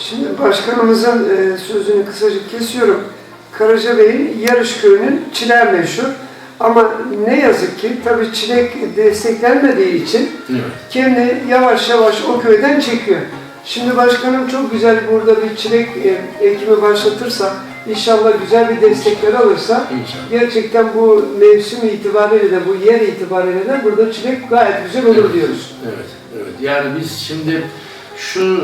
Şimdi başkanımızın e, sözünü kısacık kesiyorum. Karaca Bey'in Yarış Köyü'nün çileği meşhur. Ama ne yazık ki tabii çilek desteklenmediği için Evet. kendi yavaş yavaş o köyden çekiyor. Şimdi başkanım çok güzel burada bir çilek e, ekimi başlatırsa, inşallah güzel bir destekler alırsa, İnşallah. gerçekten bu mevsim itibariyle de, bu yer itibariyle de burada çilek gayet güzel olur Evet. diyoruz. Evet, evet. Yani biz şimdi şu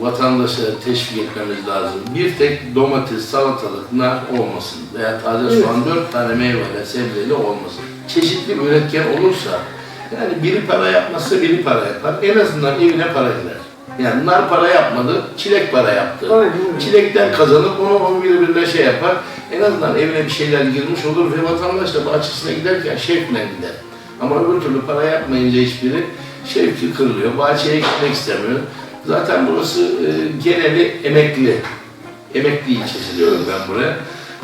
vatandaşa teşvik etmemiz lazım. Bir tek domates, salatalık, nar olmasın veya taze Evet. soğan dört tane meyveyle, sebzeyle olmasın. Çeşitli üretken olursa, yani biri para yapmazsa biri para yapar. En azından evine para gider. Yani nar para yapmadı, çilek para yaptı. Aynen. Çilekten kazanıp onu o birbirine şey yapar. En azından evine bir şeyler girmiş olur ve vatandaş da bahçesine giderken şevkle gider. Ama öbür türlü para yapmayınca hiçbiri şevki kırılıyor. Bahçeye gitmek istemiyor. Zaten burası e, geneli emekli. Emekli ilçesi diyorum ben buraya.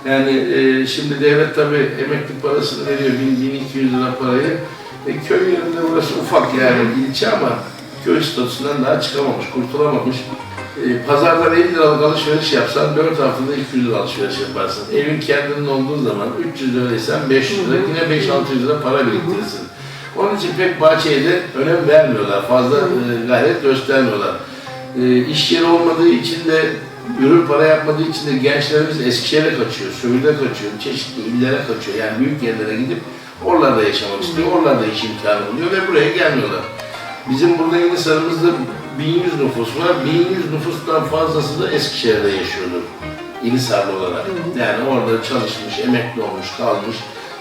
Yani e, şimdi devlet tabii emekli parasını veriyor, 1000-1200 lira parayı. E, köy yerinde burası ufak yani ilçe ama köy statüsünden daha çıkamamış, kurtulamamış. E, pazardan 50 liralık alışveriş yapsan 4 haftada 200 lira alışveriş yaparsın. Evin kendinin olduğu zaman 300 liraysan 500 lira, yine 5-600 lira para biriktirirsin. Onun için pek bahçeye de önem vermiyorlar, fazla e, gayret göstermiyorlar. E, iş yeri olmadığı için de, ürün para yapmadığı için de gençlerimiz Eskişehir'e kaçıyor, Söğüt'e kaçıyor, çeşitli illere kaçıyor. Yani büyük yerlere gidip oralarda yaşamak istiyor, oralarda iş imkanı buluyor ve buraya gelmiyorlar. Bizim burada Yenisar'ımızda 1100 nüfus var. 1100 nüfustan fazlası da Eskişehir'de yaşıyordu. Yenisarlı olarak. Yani orada çalışmış, emekli olmuş, kalmış.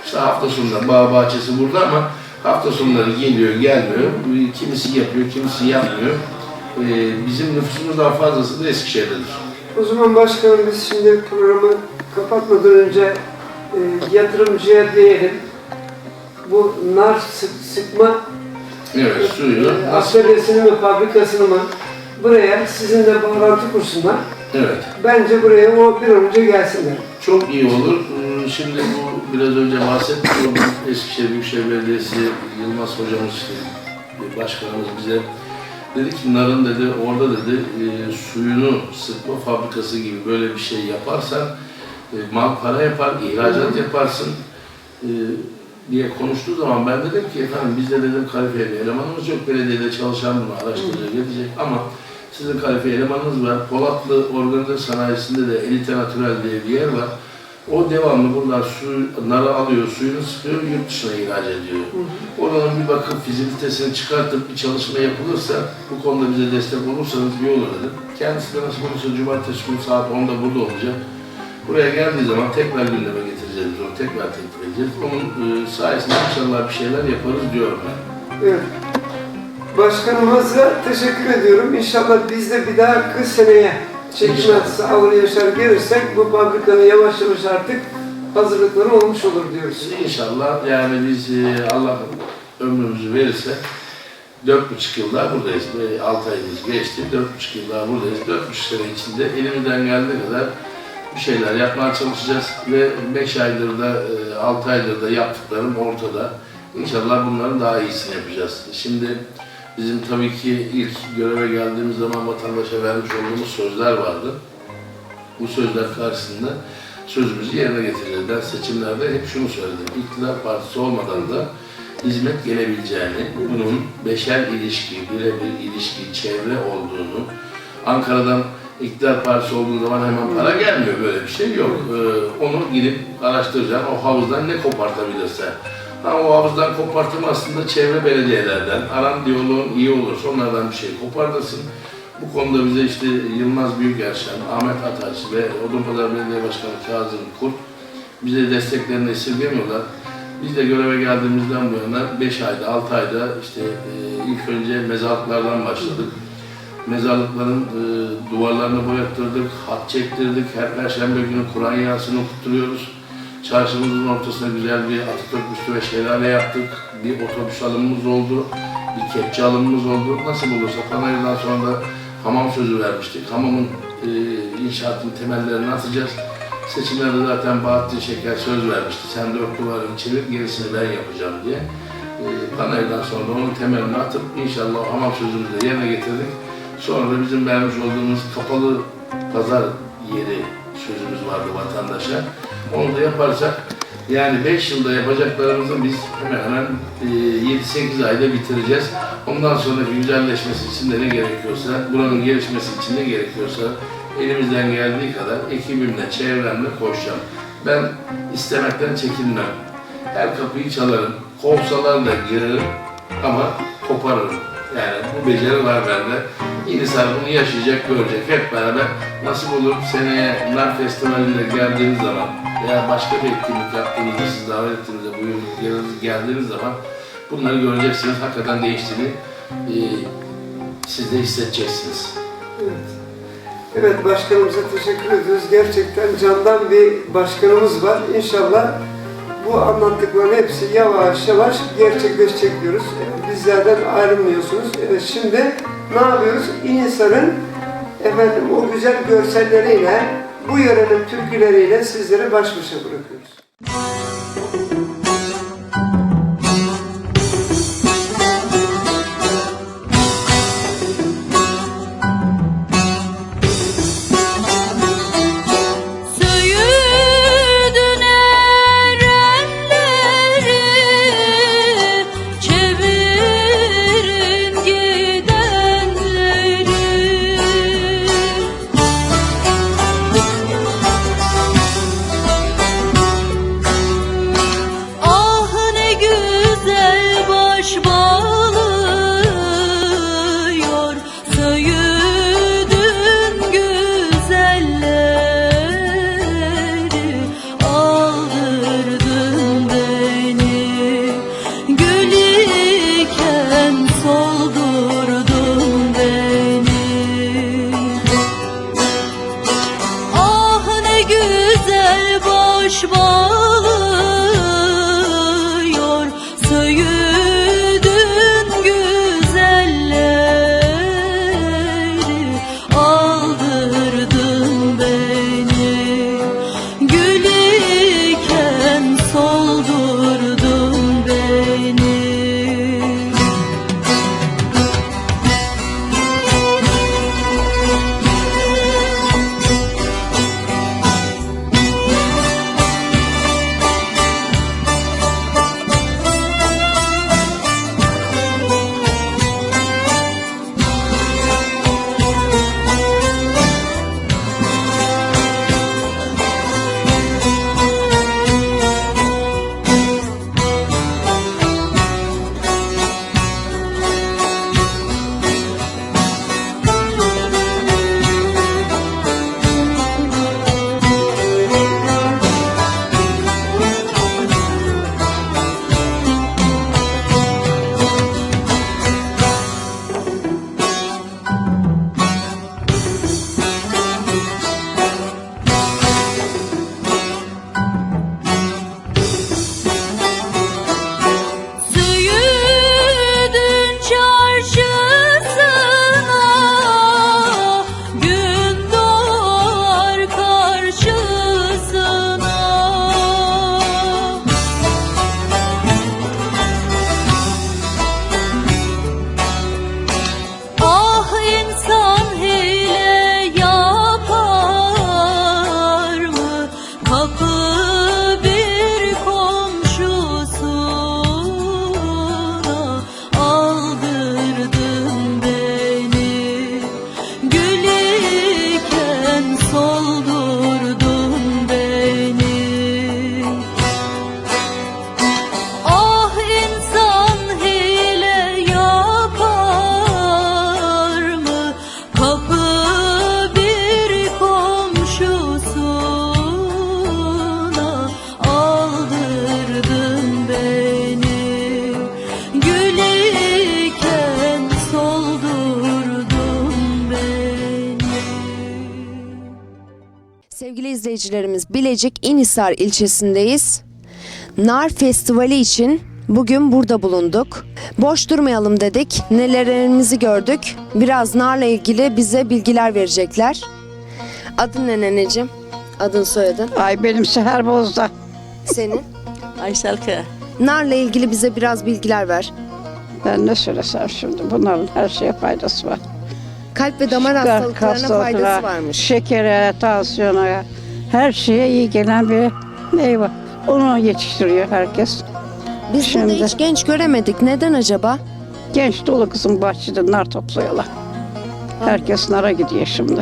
İşte hafta sonunda bağ bahçesi burada ama hafta sonları geliyor, gelmiyor. Kimisi yapıyor, kimisi yapmıyor. Ee, bizim nüfusumuzdan fazlası da Eskişehir'dedir. O zaman başkanım biz şimdi programı kapatmadan önce e, yatırımcıya diyelim. Bu nar sık, sıkma Evet, suyu. e, atölyesini mi, fabrikasını mı buraya sizinle bağlantı kursunlar. Evet. Bence buraya o bir önce gelsinler. Çok iyi olur. Ee, Şimdi bu biraz önce bahsettiğim Eskişehir Büyükşehir Belediyesi Yılmaz hocamız bir başkanımız bize dedi ki narın dedi orada dedi e, suyunu sıkma fabrikası gibi böyle bir şey yaparsan e, mal para yapar, ihracat yaparsın e, diye konuştuğu zaman ben dedim ki efendim bizde dedim kalifiye bir elemanımız yok belediyede çalışan bunu araştıracak edecek ama sizin kalifiye elemanınız var. Polatlı Organize Sanayisi'nde de Elite Natural diye bir yer var. O devamlı buradan su, narı alıyor, suyunu sıkıyor, yurt dışına ihraç ediyor. Oranın bir bakıp fizibilitesini çıkartıp bir çalışma yapılırsa, bu konuda bize destek olursanız iyi olur dedim. Kendisi de nasıl olursa cumartesi günü saat 10'da burada olacak. Buraya geldiği zaman tekrar gündeme getireceğiz onu, tekrar teklif edeceğiz. Onun e, sayesinde inşallah bir şeyler yaparız diyorum ben. Evet. Başkanımıza teşekkür ediyorum. İnşallah biz de bir daha kış seneye İnşallah. sağlığı yaşar gelirsek bu fabrikanın yavaş yavaş artık hazırlıkları olmuş olur diyoruz. İnşallah yani biz e, Allah ömrümüzü verirse dört buçuk yıl daha buradayız. E, Altı ayımız geçti. Dört buçuk yıl daha buradayız. Dört buçuk sene içinde elimizden geldiği kadar bir şeyler yapmaya çalışacağız ve beş aydır da e, altı aydır da yaptıklarım ortada. İnşallah bunların daha iyisini yapacağız. Şimdi bizim tabii ki ilk göreve geldiğimiz zaman vatandaşa vermiş olduğumuz sözler vardı. Bu sözler karşısında sözümüzü yerine getireceğiz. Ben seçimlerde hep şunu söyledim. İktidar partisi olmadan da hizmet gelebileceğini, bunun beşer ilişki, birebir ilişki, çevre olduğunu, Ankara'dan iktidar partisi olduğu zaman hemen para gelmiyor böyle bir şey yok. Ee, onu gidip araştıracaksın, o havuzdan ne kopartabilirse. Ha, o havuzdan kopartım aslında çevre belediyelerden, aran diyaloğun iyi olursa onlardan bir şey kopartırsın. Bu konuda bize işte Yılmaz Büyükerşen, Ahmet Ataç ve Odunpazarı Belediye Başkanı Kazım Kurt bize desteklerini esirgemiyorlar. Biz de göreve geldiğimizden bu yana 5 ayda, 6 ayda işte e, ilk önce mezarlıklardan başladık. Mezarlıkların e, duvarlarını boyattırdık, hat çektirdik. Her perşembe günü Kur'an yasını okutturuyoruz. Çarşımızın ortasına güzel bir Atatürk üstü ve şelale yaptık. Bir otobüs alımımız oldu, bir kepçe alımımız oldu. Nasıl olursa panayırdan sonra da hamam sözü vermiştik. Hamamın e, inşaatın temellerini atacağız. Seçimlerde zaten Bahattin Şeker söz vermişti. Sen dört duvarını çevir, gerisini ben yapacağım diye. E, panayırdan sonra onun temelini atıp inşallah hamam sözümüzü de yerine getirdik. Sonra da bizim vermiş olduğumuz kapalı pazar yeri sözümüz vardı vatandaşa. Onu da yaparsak yani 5 yılda yapacaklarımızı biz hemen hemen e, 7-8 ayda bitireceğiz. Ondan sonra güzelleşmesi için de ne gerekiyorsa, buranın gelişmesi için ne gerekiyorsa elimizden geldiği kadar ekibimle, çevremle koşacağım. Ben istemekten çekinmem. Her kapıyı çalarım. Kovsalar da girerim ama koparırım. Yani bu beceri var bende. İnsan bunu yaşayacak, görecek. Hep beraber nasip olur seneye Nar Festivali'ne geldiğiniz zaman veya başka bir etkinlik yaptığınızda, siz davet ettiğinizde, bu yıl yanınıza geldiğiniz zaman bunları göreceksiniz. Hakikaten değiştiğini e, siz de hissedeceksiniz. Evet. Evet başkanımıza teşekkür ediyoruz. Gerçekten candan bir başkanımız var. İnşallah bu anlattıkların hepsi yavaş yavaş gerçekleşecek diyoruz. Bizlerden ayrılmıyorsunuz. Evet, şimdi ne yapıyoruz? İnsanın efendim o güzel görselleriyle, bu yörenin türküleriyle sizleri baş başa bırakıyoruz. Güzel baş izleyicilerimiz Bilecik İnisar ilçesindeyiz. Nar Festivali için bugün burada bulunduk. Boş durmayalım dedik. Nelerimizi gördük. Biraz narla ilgili bize bilgiler verecekler. Adın ne neneciğim? Adın soyadın? Ay benim Seher Bozda. Senin? Aysel Kaya. Narla ilgili bize biraz bilgiler ver. Ben ne söylesem şimdi bunların her şeye faydası var. Kalp ve damar hastalıklarına faydası varmış. Şekere, tansiyona, her şeye iyi gelen bir meyve. Onu yetiştiriyor herkes. Biz burada Şimdi- hiç genç göremedik. Neden acaba? Genç dolu kızım bahçede nar topluyorlar. Herkes nara gidiyor şimdi.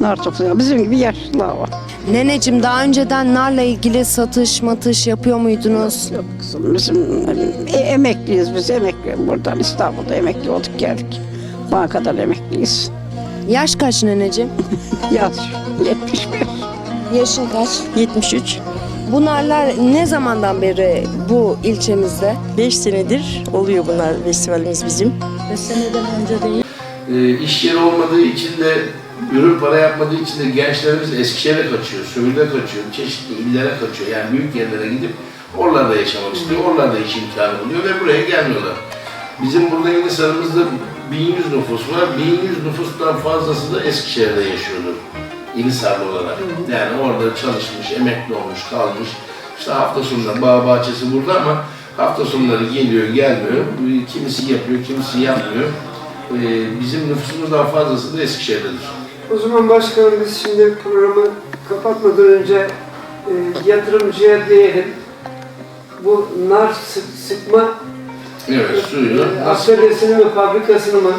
Nar topluyor. Bizim gibi yaşlılar var. Neneciğim daha önceden narla ilgili satış matış yapıyor muydunuz? Yok kızım bizim e, emekliyiz biz emekli. Buradan İstanbul'da emekli olduk geldik. Bankadan emekliyiz. Yaş kaç neneciğim? Yaş 75. Yaşın kaç? 73. Bu narlar ne zamandan beri bu ilçemizde? 5 senedir oluyor bunlar festivalimiz bizim. 5 seneden önce değil. e, iş yeri olmadığı için de ürün para yapmadığı için de gençlerimiz Eskişehir'e kaçıyor, Söğüt'e kaçıyor, çeşitli illere kaçıyor. Yani büyük yerlere gidip oralarda yaşamak istiyor, oralarda iş imkanı buluyor ve buraya gelmiyorlar. Bizim burada Yenisar'ımızda 1100 nüfus var, 1100 nüfustan fazlası da Eskişehir'de yaşıyordur. Yenisarlı olarak. Yani orada çalışmış, emekli olmuş, kalmış. İşte hafta sonunda bağ bahçesi burada ama hafta sonları geliyor, gelmiyor. Kimisi yapıyor, kimisi yapmıyor. Ee, bizim nüfusumuzdan fazlası da Eskişehir'dedir. O zaman başkanım biz şimdi programı kapatmadan önce e, yatırımcıya diyelim. Bu nar sık, sıkma Evet, suyu e, atölyesini mi fabrikasını mı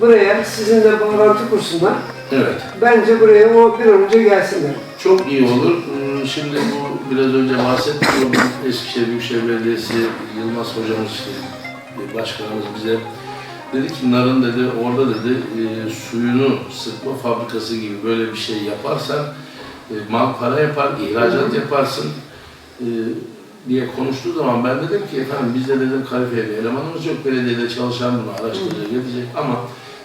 buraya sizinle bağlantı kursunlar. Evet, Bence buraya o bir an önce gelsinler. çok iyi olur. Ee, Şimdi bu biraz önce bahsettiğim Eskişehir Büyükşehir Belediyesi Yılmaz hocamız, işte, başkanımız bize dedi ki narın dedi orada dedi e, suyunu sıkma fabrikası gibi böyle bir şey yaparsan e, mal para yapar, ihracat yaparsın e, diye konuştuğu zaman ben dedim ki efendim bizde dedim kalifiye bir elemanımız yok belediyede çalışan bunu araştıracak edecek ama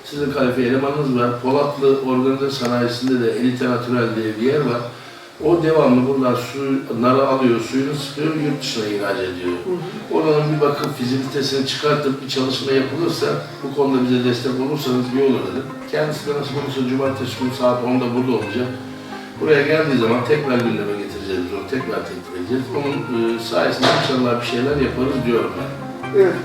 sizin kalifiye elemanınız var. Polatlı Organize Sanayisi'nde de Elite Natürel diye bir yer var. O devamlı buradan su, narı alıyor, suyunu sıkıyor, yurt dışına ihraç ediyor. Oranın bir bakım fizibilitesini çıkartıp bir çalışma yapılırsa, bu konuda bize destek olursanız iyi olur dedim. Kendisi de nasıl olursa cumartesi günü saat 10'da burada olacak. Buraya geldiği zaman tekrar gündeme getireceğiz onu, tekrar teklif edeceğiz. Onun e, sayesinde inşallah bir şeyler yaparız diyorum ben. Evet.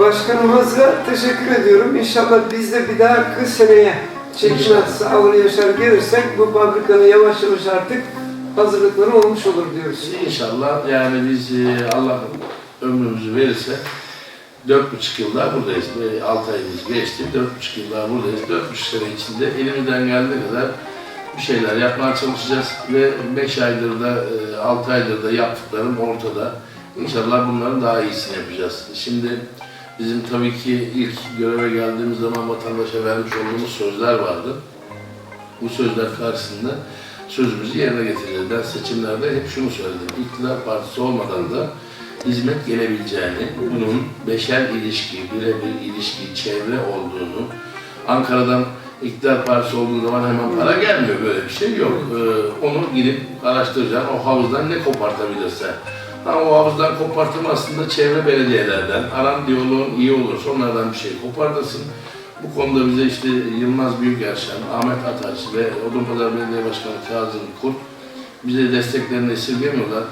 Başkanımıza teşekkür ediyorum. İnşallah biz de bir daha kış seneye çekmez, sağlığı yaşar gelirsek bu fabrikanın yavaş yavaş artık hazırlıkları olmuş olur diyoruz. İnşallah yani biz e, Allah ömrümüzü verirse dört buçuk yıl daha buradayız. Ve altı ayımız geçti. Dört buçuk yıl daha buradayız. Dört buçuk sene içinde elimizden geldiği kadar bir şeyler yapmaya çalışacağız. Ve beş aydır da, e, altı aydır da yaptıklarım ortada. İnşallah bunların daha iyisini yapacağız. Şimdi bizim tabii ki ilk göreve geldiğimiz zaman vatandaşa vermiş olduğumuz sözler vardı. Bu sözler karşısında sözümüzü yerine getireceğiz. Ben seçimlerde hep şunu söyledim. İktidar partisi olmadan da hizmet gelebileceğini, bunun beşer ilişki, birebir ilişki, çevre olduğunu, Ankara'dan iktidar partisi olduğu zaman hemen para gelmiyor böyle bir şey yok. Ee, onu gidip araştıracaksın, o havuzdan ne kopartabilirse. Ha, o havuzdan kopartım aslında çevre belediyelerden, aran diyaloğun iyi olursa onlardan bir şey kopartırsın. Bu konuda bize işte Yılmaz Büyükerşen, Ahmet Ataç ve Odunpazarı Belediye Başkanı Kazım Kurt bize desteklerini esirgemiyorlar.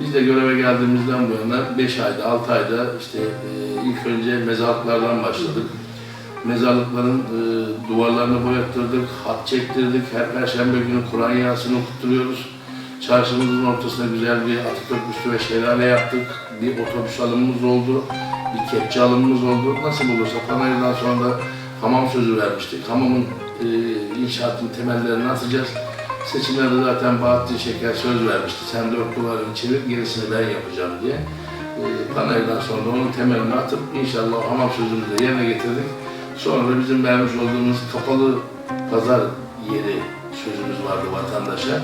Biz de göreve geldiğimizden bu yana 5 ayda, 6 ayda işte e, ilk önce mezarlıklardan başladık. Mezarlıkların e, duvarlarını boyattırdık, hat çektirdik. Her perşembe günü Kur'an yasını okutturuyoruz. Çarşımızın ortasına güzel bir Atatürk üstü ve şelale yaptık. Bir otobüs alımımız oldu. Bir kepçe alımımız oldu. Nasıl olursa panayırdan sonra da hamam sözü vermiştik. Hamamın e, inşaatın temellerini atacağız. Seçimlerde zaten Bahattin Şeker söz vermişti. Sen dört duvarını çevir, gerisini ben yapacağım diye. E, panayırdan sonra onun temelini atıp inşallah hamam sözümüzü de yerine getirdik. Sonra bizim vermiş olduğumuz kapalı pazar yeri sözümüz vardı vatandaşa.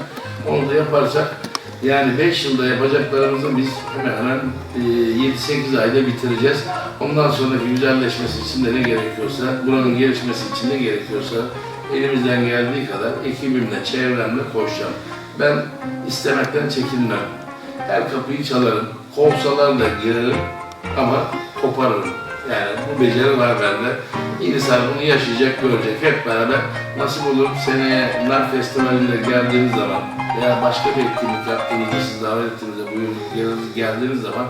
Onu da yaparsak yani 5 yılda yapacaklarımızı biz hemen hemen e, 7-8 ayda bitireceğiz. Ondan sonraki güzelleşmesi için de ne gerekiyorsa, buranın gelişmesi için ne gerekiyorsa elimizden geldiği kadar ekibimle, çevremle koşacağım. Ben istemekten çekinmem. Her kapıyı çalarım, kovsalar da girerim ama koparırım. Beceri var bende. İnsan bunu yaşayacak, görecek. Hep beraber nasip olur seneye Nar Festivali'nde geldiğiniz zaman veya başka bir etkinlik yaptığınızda, siz davet ettiğinizde, buyurun geldiğiniz zaman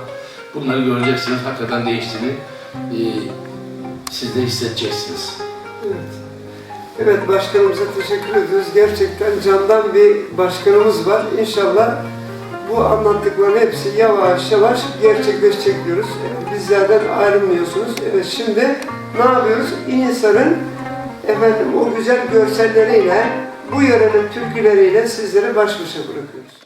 bunları göreceksiniz. Hakikaten değiştiğini e, siz de hissedeceksiniz. Evet. Evet başkanımıza teşekkür ediyoruz. Gerçekten candan bir başkanımız var. İnşallah bu anlattıkların hepsi yavaş yavaş gerçekleşecek diyoruz. Bizlerden ayrılmıyorsunuz. Evet şimdi ne yapıyoruz? İnsanın efendim o güzel görselleriyle bu yörenin türküleriyle sizleri baş başa bırakıyoruz.